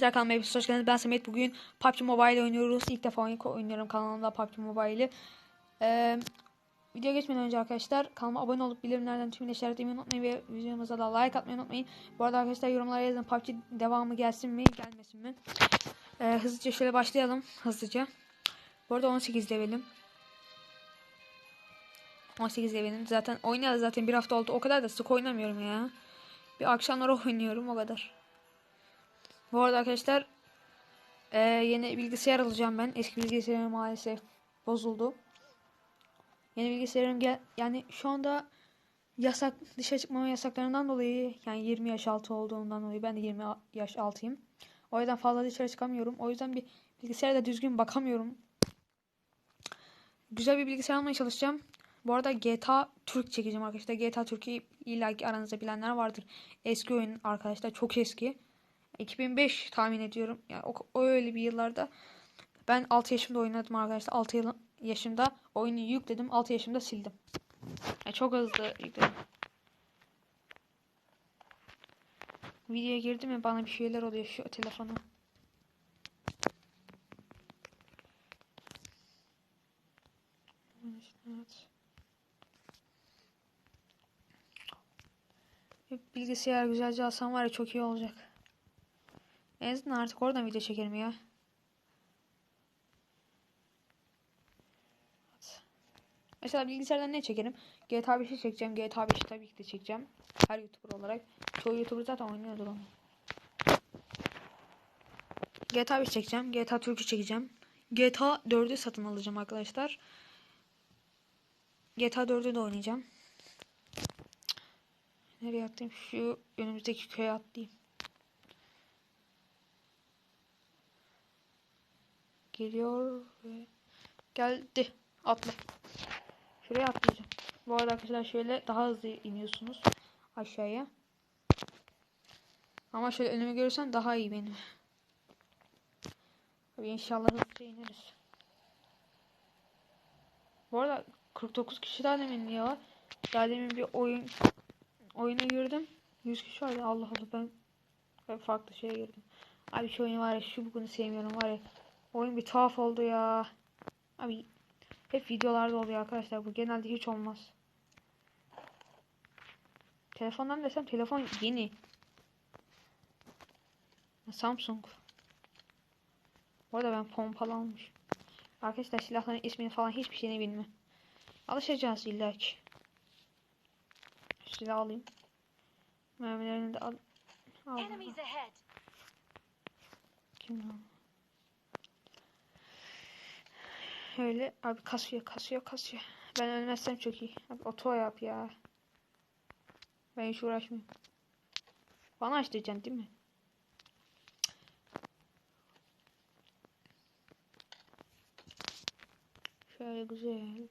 Arkadaşlar kanalıma hepiniz hoş geldiniz. Ben Samet. Bugün PUBG Mobile oynuyoruz. İlk defa oyun- oynuyorum kanalımda PUBG Mobile'i. Ee, video geçmeden önce arkadaşlar kanalıma abone olup bildirimlerden tümünü işaretlemeyi unutmayın ve videomuza da like atmayı unutmayın. Bu arada arkadaşlar yorumlara yazın PUBG devamı gelsin mi gelmesin mi? Ee, hızlıca şöyle başlayalım. Hızlıca. Bu arada 18 levelim. 18 levelim. Zaten oynayalı zaten bir hafta oldu. O kadar da sık oynamıyorum ya. Bir akşamları oynuyorum o kadar. Bu arada arkadaşlar eee, yeni bilgisayar alacağım ben. Eski bilgisayarım maalesef bozuldu. Yeni bilgisayarım gel yani şu anda yasak dışarı çıkmama yasaklarından dolayı yani 20 yaş altı olduğundan dolayı ben de 20 a- yaş altıyım. O yüzden fazla dışarı çıkamıyorum. O yüzden bir bilgisayara da düzgün bakamıyorum. Güzel bir bilgisayar almaya çalışacağım. Bu arada GTA Türk çekeceğim arkadaşlar. GTA Türk'ü illa aranızda bilenler vardır. Eski oyun arkadaşlar çok eski. 2005 tahmin ediyorum. Yani o, o öyle bir yıllarda. Ben 6 yaşımda oynadım arkadaşlar. 6 yıl, yaşımda oyunu yükledim. 6 yaşımda sildim. Yani çok hızlı yükledim. Videoya girdim mi bana bir şeyler oluyor şu telefona. Evet. Bilgisayar güzelce alsam var ya çok iyi olacak. En azından artık oradan video çekerim ya. Mesela bilgisayardan ne çekerim? GTA 5'i çekeceğim. GTA 5'i tabii ki de çekeceğim. Her YouTuber olarak. Çoğu YouTuber zaten oynuyordur onu. GTA 5 çekeceğim. GTA Türk'ü çekeceğim. GTA 4'ü satın alacağım arkadaşlar. GTA 4'ü de oynayacağım. Nereye atlayayım? Şu önümüzdeki köye atlayayım. Geliyor ve geldi. Atla. Şuraya atlayacağım. Bu arada arkadaşlar şöyle daha hızlı iniyorsunuz aşağıya. Ama şöyle önümü görürsen daha iyi benim. Tabii inşallah hızlıca ineriz. Bu arada 49 kişi daha demin ya. Daha demin bir oyun oyuna girdim. 100 kişi vardı. Allah Allah ben farklı şeye girdim. Abi şu oyun var ya şu bugünü sevmiyorum var ya. Oyun bir tuhaf oldu ya. Abi hep videolarda oluyor arkadaşlar bu genelde hiç olmaz. Telefondan desem telefon yeni. Samsung. Bu arada ben pompalı almış. Arkadaşlar silahların ismini falan hiçbir şeyini bilmem. Alışacağız illa ki. Silah alayım. Mermilerini de al. al. Enemies ahead. Kim lan? Öyle abi kasıyor kasıyor kasıyor. Ben ölmezsem çok iyi. Abi oto yap ya. Ben hiç uğraşmıyorum. Bana açtıracaksın değil mi? Şöyle güzel.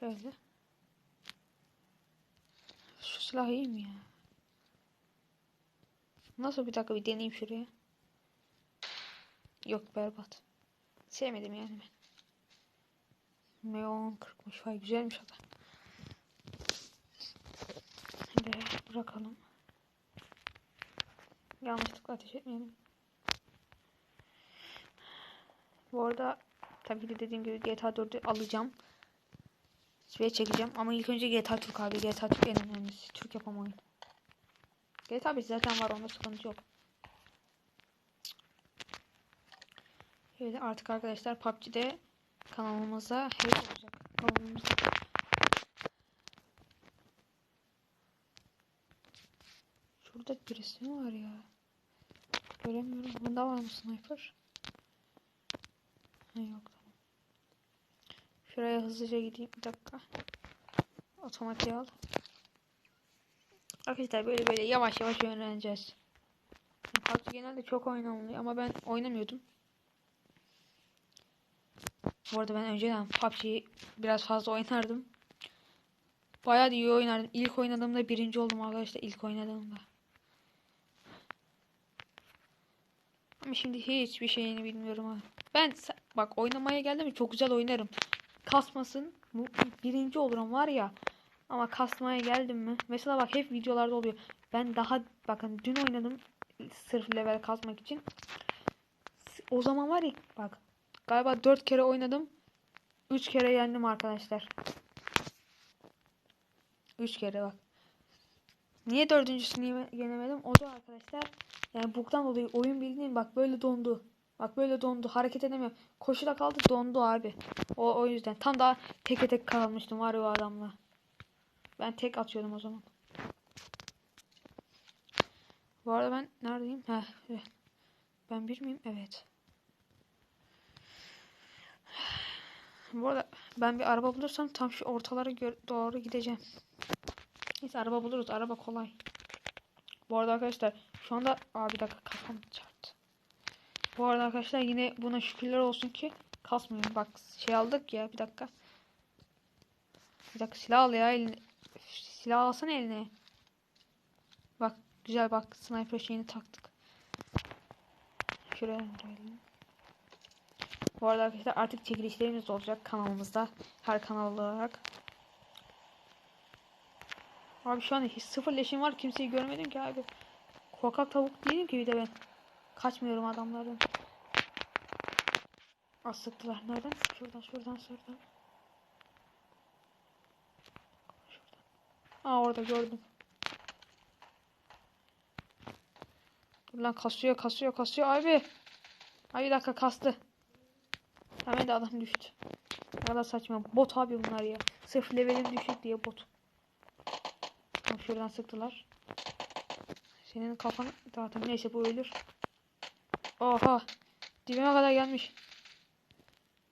Şöyle. Şu silah iyi mi ya? Nasıl bir dakika bir deneyeyim şuraya. Yok berbat. Sevmedim yani ben. Meon 40'mış vay güzelmiş o da. Şimdi bırakalım. Yanlışlıkla ateş etmeyelim. Bu arada tabii ki de dediğim gibi GTA 4'ü alacağım. Ve çekeceğim ama ilk önce GTA Türk abi. GTA Türk en önemlisi. Türk yapım oyun. GTA 5 zaten var onda sıkıntı yok. Evet artık arkadaşlar PUBG'de kanalımıza hep olacak. Kanalımıza. Şurada birisi mi var ya? Göremiyorum. Bunda var mı sniper? Ha, yok tamam. Şuraya hızlıca gideyim. Bir dakika. Otomatik al. Arkadaşlar böyle böyle yavaş yavaş öğreneceğiz. PUBG genelde çok oynanılıyor ama ben oynamıyordum. Bu arada ben önceden PUBG'yi biraz fazla oynardım. Bayağı iyi oynardım. İlk oynadığımda birinci oldum arkadaşlar. ilk oynadığımda. Ama şimdi hiçbir şeyini bilmiyorum ha. Ben bak oynamaya geldim çok güzel oynarım. Kasmasın. Birinci olurum var ya. Ama kasmaya geldim mi? Mesela bak hep videolarda oluyor. Ben daha bakın dün oynadım sırf level kasmak için. O zaman var ya bak galiba 4 kere oynadım. 3 kere yendim arkadaşlar. 3 kere bak. Niye dördüncüsünü yenemedim? O da arkadaşlar yani bug'dan dolayı oyun bildiğin bak böyle dondu. Bak böyle dondu. Hareket edemiyor. Koşuda kaldı dondu abi. O, o yüzden. Tam daha teke tek kalmıştım var o adamla. Ben tek atıyordum o zaman. Bu arada ben neredeyim? Heh. Ben bir miyim? Evet. Bu arada ben bir araba bulursam tam şu ortalara doğru gideceğim. Neyse araba buluruz. Araba kolay. Bu arada arkadaşlar şu anda abi dakika kafam çarptı. Bu arada arkadaşlar yine buna şükürler olsun ki kasmıyorum. Bak şey aldık ya bir dakika. Bir dakika silah al ya eline. Silah alsana eline. Bak güzel bak sniper şeyini taktık. Şuraya indirelim. Bu arada arkadaşlar artık çekilişlerimiz olacak kanalımızda. Her kanal olarak. Abi şu an hiç sıfır leşim var. Kimseyi görmedim ki abi. Korkak tavuk değilim ki bir de ben. Kaçmıyorum adamlardan. Az. Nereden? Şuradan şuradan. Şuradan. Aa orada gördüm. Dur lan kasıyor kasıyor kasıyor abi. Ay bir dakika kastı. De adam düştü. Ne kadar saçma. Bot abi bunlar ya. Sırf levelim düşük diye bot. Şuradan sıktılar. Senin kafan zaten neyse bu ölür. Oha. Dibime kadar gelmiş.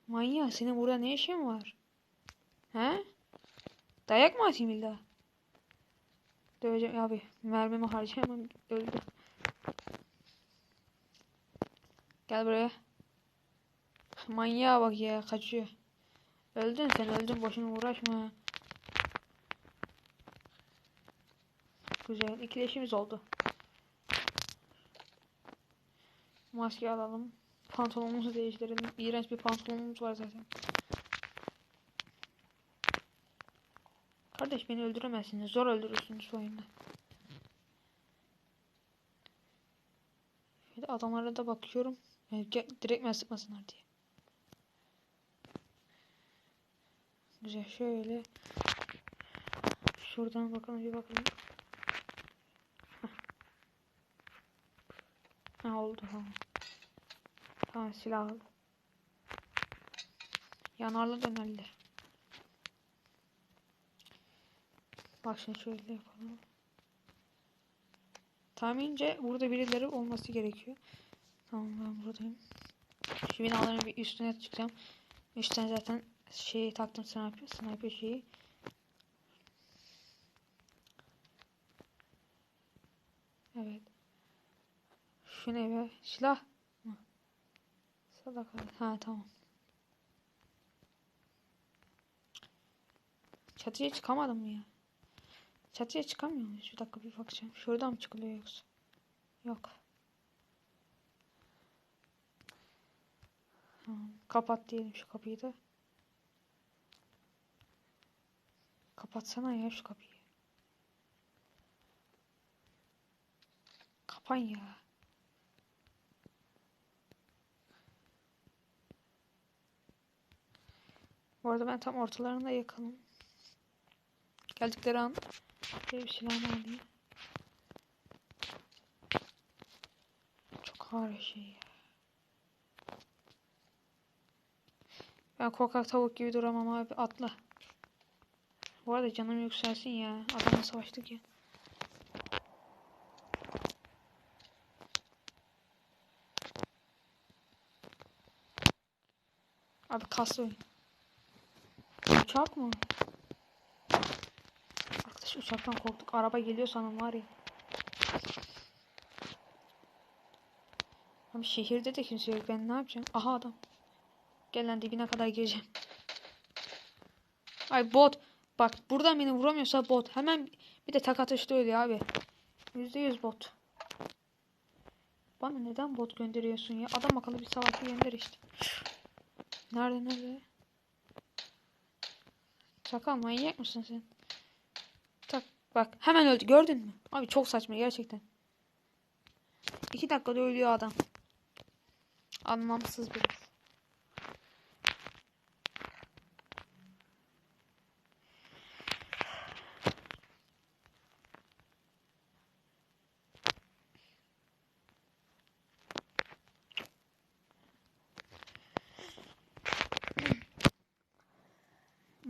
Manyak senin burada ne işin var? He? Dayak mı atayım illa? Döveceğim abi. Mermimi harcayamam. Öldü. Gel buraya. Manyağa bak ya kaçıyor. Öldün sen öldün boşuna uğraşma. Güzel ikileşimiz oldu. Maske alalım. Pantolonumuzu değiştirelim. İğrenç bir pantolonumuz var zaten. Kardeş beni öldüremezsiniz. Zor öldürürsünüz bu oyunda. Adamlara da bakıyorum. Direkt sıkmasınlar diye. Güzel şöyle. Şuradan bakalım bir bakalım. Ha oldu tamam. Tamam silah aldım. Yanarlı dönerler. Bak şimdi şöyle yapalım. Tahmince burada birileri olması gerekiyor. Tamam ben buradayım. Şu binaların bir üstüne çıkacağım. Üstten zaten şeyi taktım sniper, sniper şeyi. Evet. Şu ne be? Silah mı? Salak abi. Ha tamam. Çatıya çıkamadım mı ya? Çatıya çıkamıyor muyuz? Bir dakika bir bakacağım. Şuradan mı çıkılıyor yoksa? Yok. Tamam. Kapat diyelim şu kapıyı da. Kapatsana ya şu kapıyı. Kapan ya. Bu arada ben tam ortalarında yakalım. Geldikleri an bir silahını alayım. Çok ağır şey ya. Ben korkak tavuk gibi duramam abi atla. Bu arada canım yükselsin ya. Adamla savaştık ya. Abi kaslı. Uçak mı? Arkadaş uçaktan korktuk. Araba geliyor sanırım var ya. Abi şehirde de kimse yok. Ben ne yapacağım? Aha adam. Gel lan dibine kadar gireceğim. Ay bot. Bak buradan beni vuramıyorsa bot. Hemen bir de tak atışta ölüyor abi. %100 bot. Bana neden bot gönderiyorsun ya? Adam akıllı bir savaşı gönder işte. Nerede nerede? Çakal manyak mısın sen? Bak hemen öldü gördün mü? Abi çok saçma gerçekten. İki dakikada ölüyor adam. Anlamsız bir.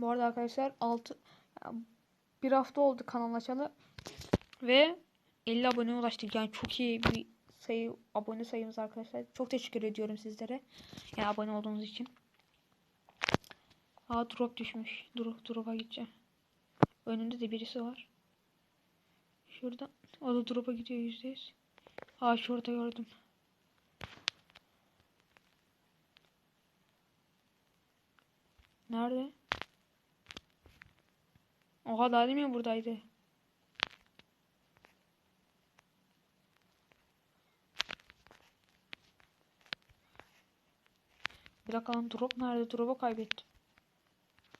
Bu arada arkadaşlar 6 bir hafta oldu kanal açalı ve 50 aboneye ulaştık. Yani çok iyi bir sayı abone sayımız arkadaşlar. Çok teşekkür ediyorum sizlere. Yani abone olduğunuz için. Aa drop düşmüş. Drop drop'a gideceğim. Önünde de birisi var. Şurada. O da drop'a gidiyor %100. Aa şurada gördüm. Nerede? Oha daha demin buradaydı. Bir dakika drop nerede? Drop'u kaybettim.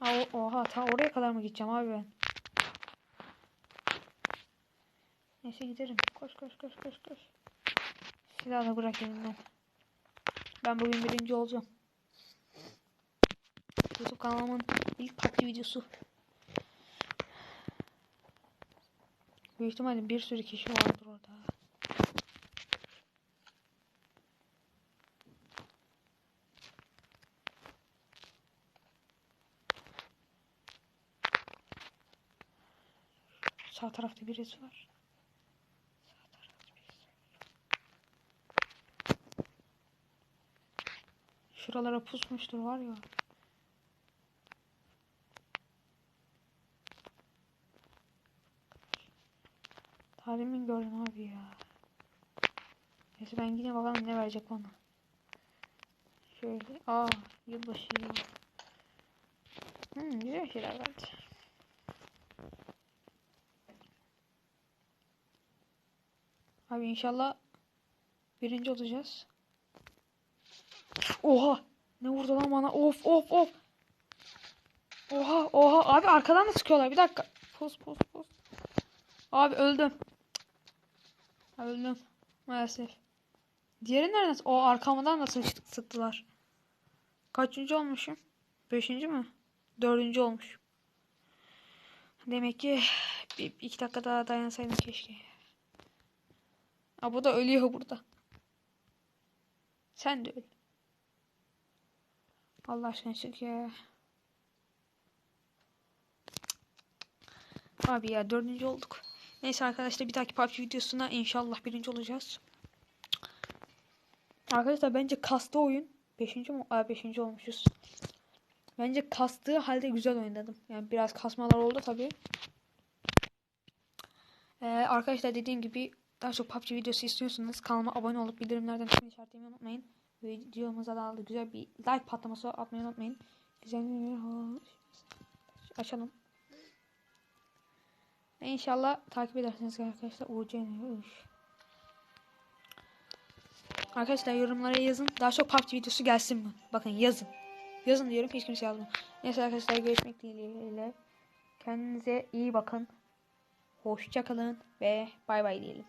O- oha ta oraya kadar mı gideceğim abi ben? Neyse giderim. Koş koş koş koş koş. Silahı da bırak elimden. Ben bugün birinci olacağım. YouTube kanalımın ilk PUBG videosu. Büyük ihtimalle bir sürü kişi vardır orada. Sağ tarafta birisi var. Şuralara pusmuştur var ya. Tarimin gördüm abi ya. Neyse ben gideyim bakalım ne verecek bana. Şöyle. Aa yılbaşı. Hmm, güzel şeyler verdi. Abi inşallah birinci olacağız. Oha! Ne vurdu lan bana? Of of of! Oha oha! Abi arkadan da sıkıyorlar. Bir dakika. Pos pos pos. Abi öldüm. Öldüm. Maalesef. Diğeri nereden? O arkamdan da sık- sıktılar. Kaçıncı olmuşum? Beşinci mi? Dördüncü olmuş. Demek ki bir, iki dakika daha dayansaydım keşke. Aa, bu da ölüyor burada. Sen de öl. Allah aşkına çık ya. Abi ya dördüncü olduk. Neyse arkadaşlar bir dahaki PUBG videosuna inşallah birinci olacağız. Arkadaşlar bence kastı oyun. Beşinci mi? Aa, beşinci olmuşuz. Bence kastığı halde güzel oynadım. Yani biraz kasmalar oldu tabi. Ee, arkadaşlar dediğim gibi daha çok PUBG videosu istiyorsanız kanalıma abone olup bildirimlerden tüm işaretlemeyi unutmayın. Videomuza da güzel bir like patlaması atmayı unutmayın. Güzel bir açalım. İnşallah takip edersiniz arkadaşlar. UC Arkadaşlar yorumlara yazın. Daha çok PUBG videosu gelsin mi? Bakın yazın. Yazın diyorum hiç kimse yazmıyor. Neyse arkadaşlar görüşmek dileğiyle. Kendinize iyi bakın. Hoşça kalın ve bay bay diyelim.